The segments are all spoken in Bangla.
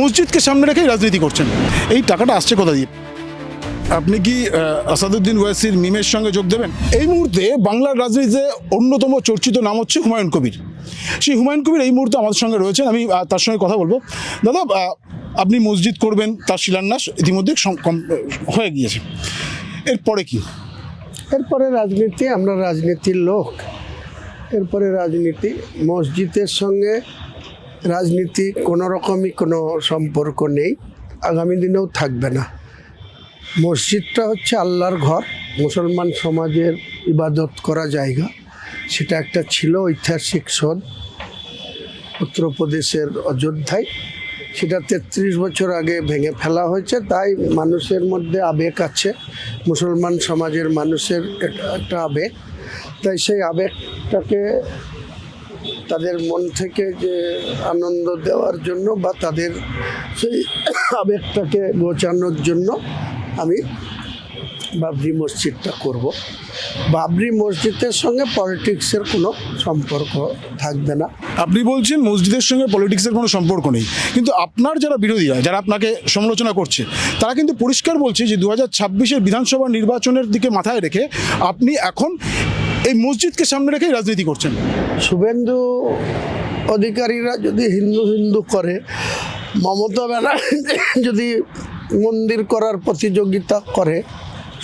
মসজিদকে সামনে রেখেই রাজনীতি করছেন। এই টাকাটা আসছে কোথা দিয়ে? আপনি কি আসাদুদ্দিন ওয়াসির মিমের সঙ্গে যোগ দেবেন? এই মুহূর্তে বাংলার রাজনীতিতে অন্যতম চর্চিত নাম হচ্ছে হুমায়ুন কবির। সেই হুমায়ুন কবির এই মুহূর্তে আমাদের সঙ্গে রয়েছেন। আমি তার সঙ্গে কথা বলব। দাদা আপনি মসজিদ করবেন তার শিলান্যাস ইতিমধ্যে হয়ে গিয়েছে। এরপরে কি? এরপরে রাজনীতি আমরা রাজনীতির লোক। এরপরে রাজনীতি মসজিদের সঙ্গে রাজনীতি কোনো রকমই কোনো সম্পর্ক নেই, আগামী দিনেও থাকবে না। মসজিদটা হচ্ছে আল্লাহর ঘর, মুসলমান সমাজের ইবাদত করা জায়গা। সেটা একটা ছিল ঐতিহাসিক সদ উত্তরপ্রদেশের অযোধ্যায়। সেটা তেত্রিশ বছর আগে ভেঙে ফেলা হয়েছে, তাই মানুষের মধ্যে আবেগ আছে, মুসলমান সমাজের মানুষের একটা- আবেগ। তাই সেই আবেগটাকে তাদের মন থেকে যে আনন্দ দেওয়ার জন্য বা তাদের সেই আবেগটাকে গোছানোর জন্য আমি বাবরি মসজিদটা করব। বাবরি মসজিদের সঙ্গে পলিটিক্সের কোনো সম্পর্ক থাকবে না। আপনি বলছেন মসজিদের সঙ্গে পলিটিক্সের কোনো সম্পর্ক নেই। কিন্তু আপনার যারা বিরোধীরা যারা আপনাকে সমালোচনা করছে, তারা কিন্তু পরিষ্কার বলছে যে দু হাজার বিধানসভা নির্বাচনের দিকে মাথায় রেখে আপনি এখন এই মসজিদকে সামনে রেখেই রাজনীতি করছেন। শুভেন্দু অধিকারীরা যদি হিন্দু হিন্দু করে, মমতা ব্যানার্জি যদি মন্দির করার প্রতিযোগিতা করে,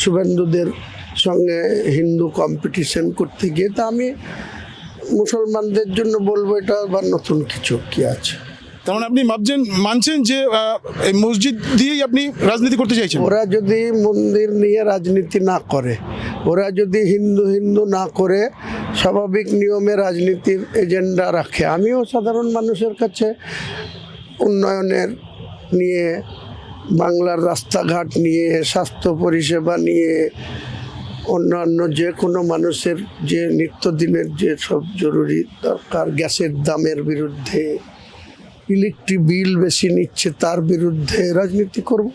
শুভেন্দুদের সঙ্গে হিন্দু কম্পিটিশন করতে গিয়ে, তা আমি মুসলমানদের জন্য বলব এটা আবার নতুন কিছু কি আছে। মানে আপনি ভাবছেন, মানছেন যে এই মসজিদ দিয়েই আপনি রাজনীতি করতে চাইছেন? ওরা যদি মন্দির নিয়ে রাজনীতি না করে, ওরা যদি হিন্দু হিন্দু না করে স্বাভাবিক নিয়মে রাজনীতির এজেন্ডা রাখে, আমিও সাধারণ মানুষের কাছে উন্নয়নের নিয়ে, বাংলার রাস্তাঘাট নিয়ে, স্বাস্থ্য পরিষেবা নিয়ে, অন্যান্য যে কোনো মানুষের যে নিত্যদিনের যে সব জরুরি দরকার, গ্যাসের দামের বিরুদ্ধে ইলেকট্রিক বিল বেশি নিচ্ছে তার বিরুদ্ধে রাজনীতি করব।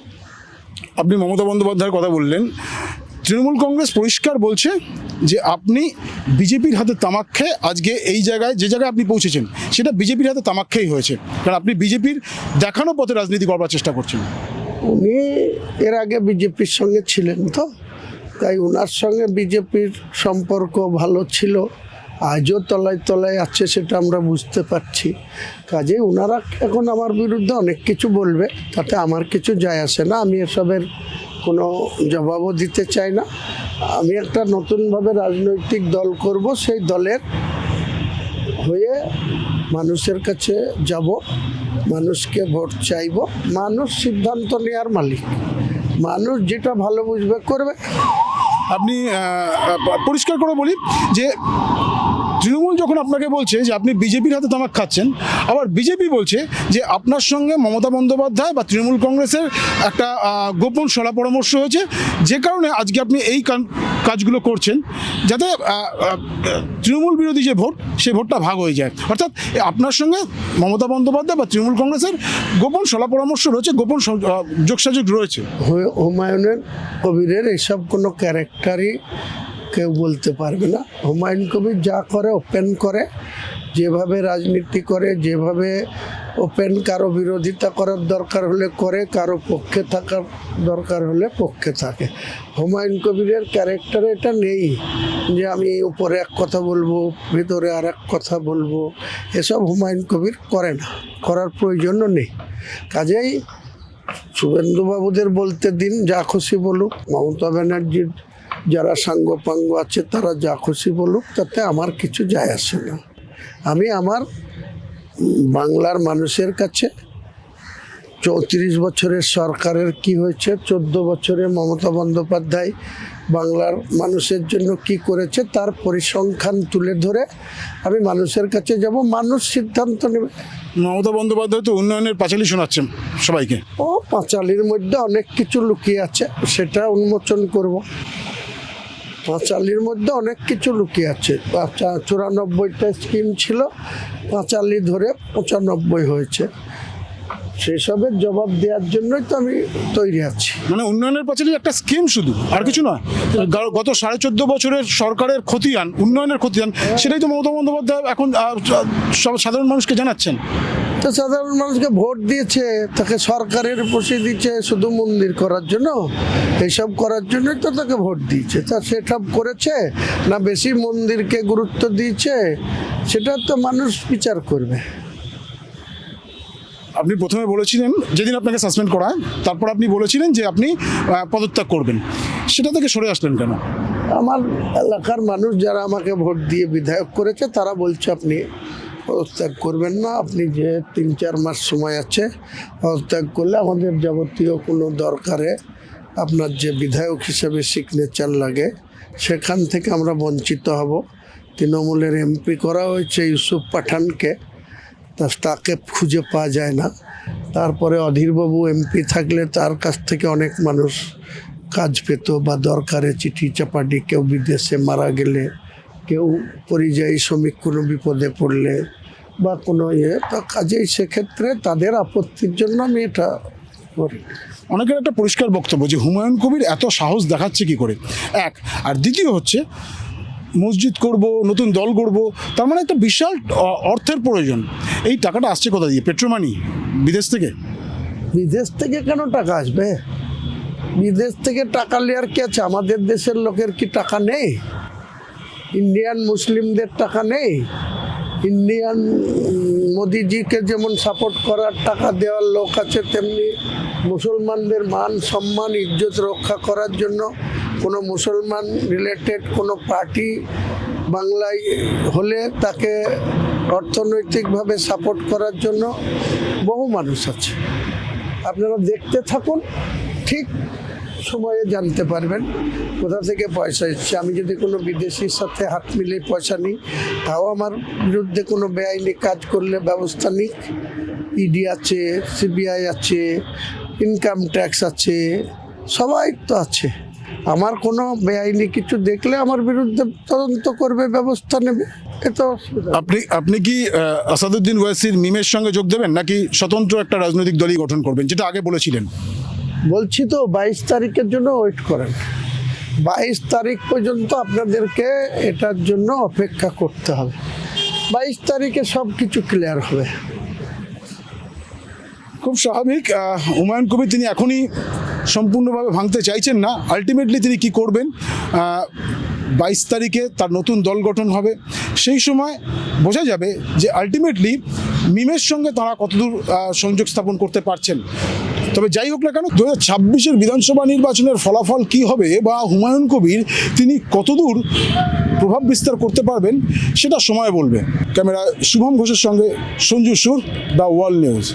আপনি মমতা বন্দ্যোপাধ্যায়ের কথা বললেন। তৃণমূল কংগ্রেস পরিষ্কার বলছে যে আপনি বিজেপির হাতে তামাক খেয়ে আজকে এই জায়গায় যে জায়গায় আপনি পৌঁছেছেন সেটা বিজেপির হাতে তামাক খেয়েই হয়েছে। কারণ আপনি বিজেপির দেখানো পথে রাজনীতি করবার চেষ্টা করছেন। উনি এর আগে বিজেপির সঙ্গে ছিলেন তো তাই ওনার সঙ্গে বিজেপির সম্পর্ক ভালো ছিল। আজও তলায় তলায় আছে সেটা আমরা বুঝতে পারছি। কাজে ওনারা এখন আমার বিরুদ্ধে অনেক কিছু বলবে, তাতে আমার কিছু যায় আসে না। আমি এসবের কোনো জবাবও দিতে চাই না। আমি একটা নতুনভাবে রাজনৈতিক দল করব, সেই দলের হয়ে মানুষের কাছে যাব, মানুষকে ভোট চাইব। মানুষ সিদ্ধান্ত নেওয়ার মালিক। মানুষ যেটা ভালো বুঝবে করবে। আপনি পরিষ্কার করে বলি যে তৃণমূল যখন আপনাকে বলছে যে আপনি বিজেপির হাতে তামাক খাচ্ছেন, আবার বিজেপি বলছে যে আপনার সঙ্গে মমতা বন্দ্যোপাধ্যায় বা তৃণমূল কংগ্রেসের একটা গোপন সলা পরামর্শ হয়েছে। যে কারণে আজকে আপনি এই কাজগুলো করছেন, যাতে তৃণমূল বিরোধী যে ভোট সেই ভোটটা ভাগ হয়ে যায়। অর্থাৎ আপনার সঙ্গে মমতা বন্দ্যোপাধ্যায় বা তৃণমূল কংগ্রেসের গোপন সলা পরামর্শ রয়েছে, গোপন যোগসাযোগ রয়েছে। হুমায়ুনের কবিরের এইসব কোনো ক্যারেক্টারই কেউ বলতে পারবে না। হুমায়ুন কবির যা করে, ওপেন করে, যেভাবে রাজনীতি করে, যেভাবে ওপেন কারও বিরোধিতা করার দরকার হলে করে, কারও পক্ষে থাকার দরকার হলে পক্ষে থাকে। হুমায়ুন কবিরের ক্যারেক্টারে এটা নেই যে আমি উপরে এক কথা বলব, ভিতরে আর এক কথা বলব। এসব হুমায়ুন কবির করে না, করার প্রয়োজনও নেই। কাজেই শুভেন্দুবাবুদের বলতে দিন, যা খুশি বলুক, মমতা ব্যানার্জির যারা সাঙ্গপাঙ্গ আছে তারা যা খুশি বলুক তাতে আমার কিছু যায় আসে না। আমি আমার বাংলার মানুষের কাছে চৌত্রিশ বছরের সরকারের কি হয়েছে চোদ্দ বছরে মমতা বন্দ্যোপাধ্যায় বাংলার মানুষের জন্য কি করেছে তার পরিসংখ্যান তুলে ধরে আমি মানুষের কাছে যাব মানুষ সিদ্ধান্ত নেবে। মমতা বন্দ্যোপাধ্যায় তো উন্নয়নের পাঁচালি শোনাচ্ছেন সবাইকে। ও পাঁচালির মধ্যে অনেক কিছু লুকিয়ে আছে সেটা উন্মোচন করব। পাঁচালির মধ্যে অনেক কিছু লুকিয়ে আছে। চুরানব্বইটা স্কিম ছিল পাঁচালি ধরে পঁচানব্বই হয়েছে। সেসবের জবাব দেওয়ার জন্যই তো আমি তৈরি আছি। মানে উন্নয়নের পাঁচালী একটা স্কিম শুধু আর কিছু নয়। গত সাড়ে চোদ্দ বছরের সরকারের ক্ষতি খতিয়ান উন্নয়নের ক্ষতি খতিয়ান সেটাই তো মমতা বন্দ্যোপাধ্যায় এখন সাধারণ মানুষকে জানাচ্ছেন। তো সাধারণ মানুষকে ভোট দিয়েছে তাকে সরকারের বসে দিয়েছে শুধু মন্দির করার জন্য? এইসব করার জন্যই তো তাকে ভোট দিয়েছে। তা সেসব করেছে না বেশি মন্দিরকে গুরুত্ব দিয়েছে? সেটা তো মানুষ বিচার করবে। আপনি প্রথমে বলেছিলেন, যেদিন আপনাকে সাসপেন্ড করা তারপর আপনি বলেছিলেন যে আপনি পদত্যাগ করবেন। সেটা থেকে সরে আসলেন কেন? আমার এলাকার মানুষ যারা আমাকে ভোট দিয়ে বিধায়ক করেছে, তারা বলছে, আপনি পদত্যাগ করবেন না। আপনি যে তিন, চার মাস সময় আছে, পদত্যাগ করলে আমাদের যাবতীয় কোনো দরকারে আপনার যে বিধায়ক হিসেবে সিগনেচার লাগে, সেখান থেকে আমরা বঞ্চিত হব। তৃণমূলের এমপি করা হয়েছে ইউসুফ পাঠানকে। তা তাকে খুঁজে পাওয়া যায় না। তারপরে অধীরবাবু এমপি থাকলে তার কাছ থেকে অনেক মানুষ কাজ পেত বা দরকারে চিঠি চাপাটি, কেউ বিদেশে মারা গেলে, কেউ পরিযায়ী শ্রমিক কোনো বিপদে পড়লে বা কোনো ইয়ে। তো কাজেই সেক্ষেত্রে তাদের আপত্তির জন্য আমি এটা করি। অনেকের একটা পরিষ্কার বক্তব্য যে হুমায়ুন কবির এত সাহস দেখাচ্ছে কি করে? এক, আর দ্বিতীয় হচ্ছে মসজিদ করব, নতুন দল করব তার মানে একটা বিশাল অর্থের প্রয়োজন। এই টাকাটা আসছে কোথা দিয়ে? পেট্রোমানি বিদেশ থেকে? বিদেশ থেকে কেন টাকা আসবে? বিদেশ থেকে টাকা নেওয়ার কি আছে? আমাদের দেশের লোকের কি টাকা নেই? ইন্ডিয়ান মুসলিমদের টাকা নেই? ইন্ডিয়ান মোদিজিকে যেমন সাপোর্ট করার টাকা দেওয়ার লোক আছে, তেমনি মুসলমানদের মান, সম্মান, ইজ্জত রক্ষা করার জন্য কোনো মুসলমান রিলেটেড কোনো পার্টি বাংলায় হলে তাকে অর্থনৈতিকভাবে সাপোর্ট করার জন্য বহু মানুষ আছে। আপনারা দেখতে থাকুন, ঠিক সময়ে জানতে পারবেন কোথা থেকে পয়সা এসছে। আমি যদি কোনো বিদেশির সাথে হাত মিলিয়ে পয়সা নিই, তাও আমার বিরুদ্ধে কোনো বেআইনি কাজ করলে ব্যবস্থা নিক। ইডি আছে সিবিআই আছে ইনকাম ট্যাক্স আছে, সবাই তো আছে। আমার কোনো বেআইনি কিছু দেখলে আমার বিরুদ্ধে তদন্ত করবে ব্যবস্থা নেবে এত অসুবিধা। আপনি আপনি কি আসাদুদ্দিন ওয়াসির মিমের সঙ্গে যোগ দেবেন নাকি স্বতন্ত্র একটা রাজনৈতিক দলই গঠন করবেন যেটা আগে বলেছিলেন? বলছি তো বাইশ তারিখের জন্য ওয়েট করেন। বাইশ তারিখ পর্যন্ত আপনাদেরকে এটার জন্য অপেক্ষা করতে হবে। বাইশ তারিখে সব কিছু ক্লিয়ার হবে। খুব স্বাভাবিক হুমায়ুন কবির তিনি এখনই সম্পূর্ণভাবে ভাঙতে চাইছেন না। আলটিমেটলি তিনি কি করবেন? বাইশ তারিখে তার নতুন দল গঠন হবে। সেই সময় বোঝা যাবে যে আলটিমেটলি মিমের সঙ্গে তারা কতদূর সংযোগ স্থাপন করতে পারছেন। তবে যাই হোক না কেন দু হাজার ছাব্বিশের বিধানসভা নির্বাচনের ফলাফল কি হবে বা হুমায়ুন কবির তিনি কতদূর প্রভাব বিস্তার করতে পারবেন, সেটা সময় বলবে। ক্যামেরা শুভম ঘোষের সঙ্গে সঞ্জু সুর, দ্য ওয়ার্ল্ড নিউজ।